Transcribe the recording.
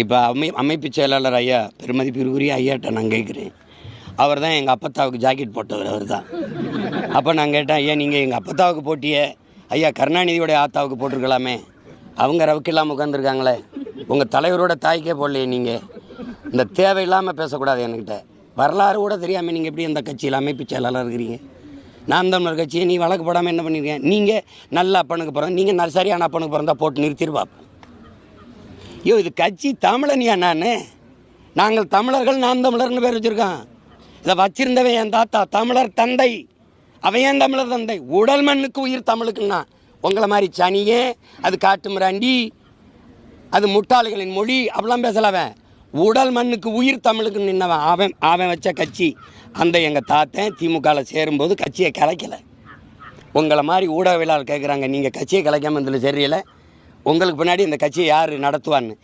இப்போ அமை அமைப்பு செயலாளர் ஐயா பெருமதிப்பிற்குரிய ஐயாட்ட நான் கேட்குறேன். அவர் தான் எங்கள் அப்பத்தாவுக்கு ஜாக்கெட் போட்டவர் அவர் தான். அப்போ நான் கேட்டேன் ஐயா நீங்கள் எங்கள் அப்பத்தாவுக்கு போட்டிய ஐயா கருணாநிதியோடைய ஆத்தாவுக்கு போட்டிருக்கலாமே. அவங்க ரவுக்கு இல்லாமல் உட்காந்துருக்காங்களே உங்கள் தலைவரோட தாய்க்கே போடலையே நீங்கள் இந்த தேவையில்லாமல் பேசக்கூடாது என்கிட்ட. வரலாறு கூட தெரியாமல் நீங்கள் எப்படி இந்த கட்சியில் அமைப்பு செயலாளர் இருக்கிறீங்க? நான் தமிழர் கட்சியை நீ வழக்கு போடாமல் என்ன பண்ணியிருக்கேன் நீங்கள் நல்ல அப்பனுக்கு பிறந்த நீங்கள் நல்ல சரியான அப்பனுக்கு பிறந்தா போட்டு நிறுத்திடுவாப்பா ஐயோ இது கட்சி தமிழனியா நான்? நாங்கள் தமிழர்கள் நாம் தமிழர்னு பேர் வச்சுருக்கான் இதை வச்சிருந்தவன் என் தாத்தா தமிழர் தந்தை. அவன் ஏன் தமிழர் தந்தை? உடல் மண்ணுக்கு உயிர் தமிழுக்குன்னா. உங்களை மாதிரி சனியே அது காட்டு மிராண்டி அது முட்டாளிகளின் மொழி அப்படிலாம் பேசலவன் உடல் மண்ணுக்கு உயிர் தமிழுக்கு நின்னவன் அவன் அவன் வச்ச கட்சி. அந்த எங்கள் தாத்தன் திமுகவில் சேரும்போது கட்சியை கலைக்கலை. உங்களை மாதிரி ஊடகவியலாளர் கேட்குறாங்க நீங்கள் கட்சியை கலைக்காமல் இதில் சரியில்லை. உங்களுக்கு பின்னாடி இந்த கட்சியை யார் நடத்துவான்னு.